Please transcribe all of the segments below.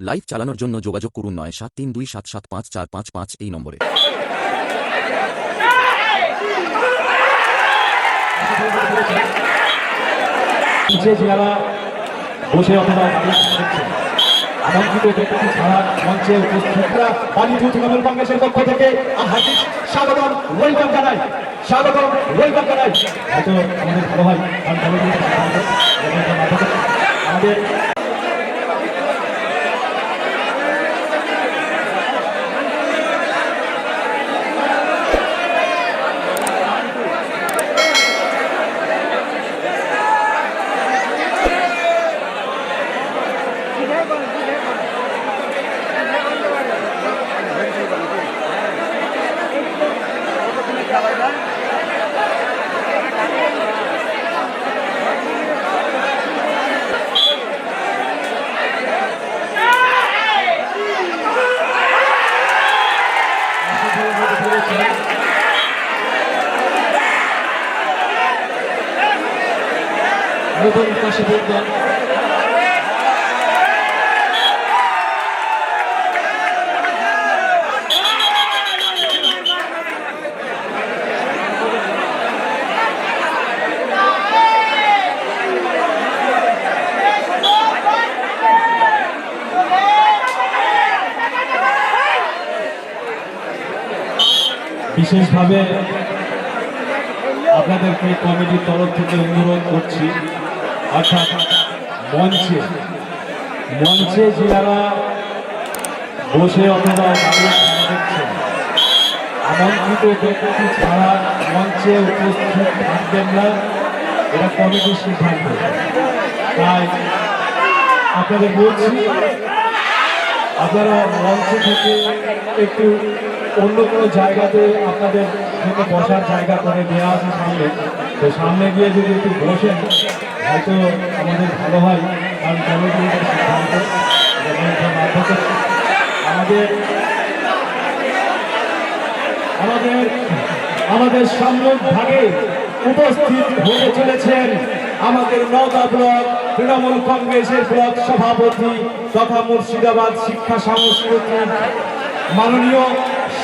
Live চালানোর জন্য যোগাযোগ করুন নয় সাত তিন দুই সাত সাত পাঁচ চার পাঁচ পাঁচ এই নম্বরে। আমাদের কমিটির সিদ্ধান্ত এবং তার বিশেষভাবে আপনাদেরকে কমিটির তরফ থেকে অনুরোধ করছি, অর্থাৎ মঞ্চে মঞ্চে যারা বসে অথবা আমন্ত্রিত ব্যক্তি ছাড়া মঞ্চে উপস্থিত থাকবেন না, এটা কমিটির সিদ্ধান্ত। তাই আপনাদের বলছি, আপনারা মঞ্চ থেকে একটু অন্য কোনো জায়গাতে আপনাদের জন্য বসার জায়গা করে দেওয়া আছে সামনে। তো সামনে গিয়ে যদি একটু বসেন, হয়তো আমাদের ভালো হয়। কারণ কমিটির সিদ্ধান্ত আমাদের আমাদের আমাদের সামনের ভাগে উপস্থিত হতে চলেছেন আমাদের নওদা ব্লক তৃণমূল কংগ্রেসের ব্লক সভাপতি তথা মুর্শিদাবাদ শিক্ষা সংস্কৃতি মাননীয়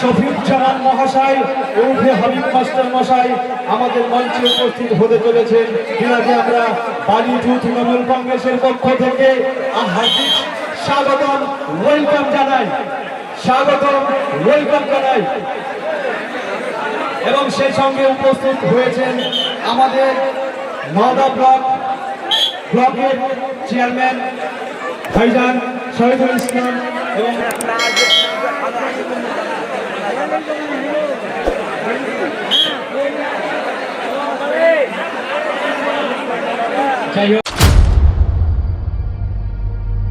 শফিউজ্জামান মহাশয়, উর্ফে হাবিব মাস্টার মশাই আমাদের মঞ্চে উপস্থিত হতে চলেছেন। যিনাকে আমরা বালিজু তৃণমূল কংগ্রেসের পক্ষ থেকে হার্দিক স্বাগতম ওয়েলকাম জানাই। স্বাগতম ওয়েলকাম জানাই। এবং সেই সঙ্গে উপস্থিত হয়েছেন আমাদের নওদা ব্লক, ব্লকের চেয়ারম্যান ভাইজান শহীদুল ইসলাম এবং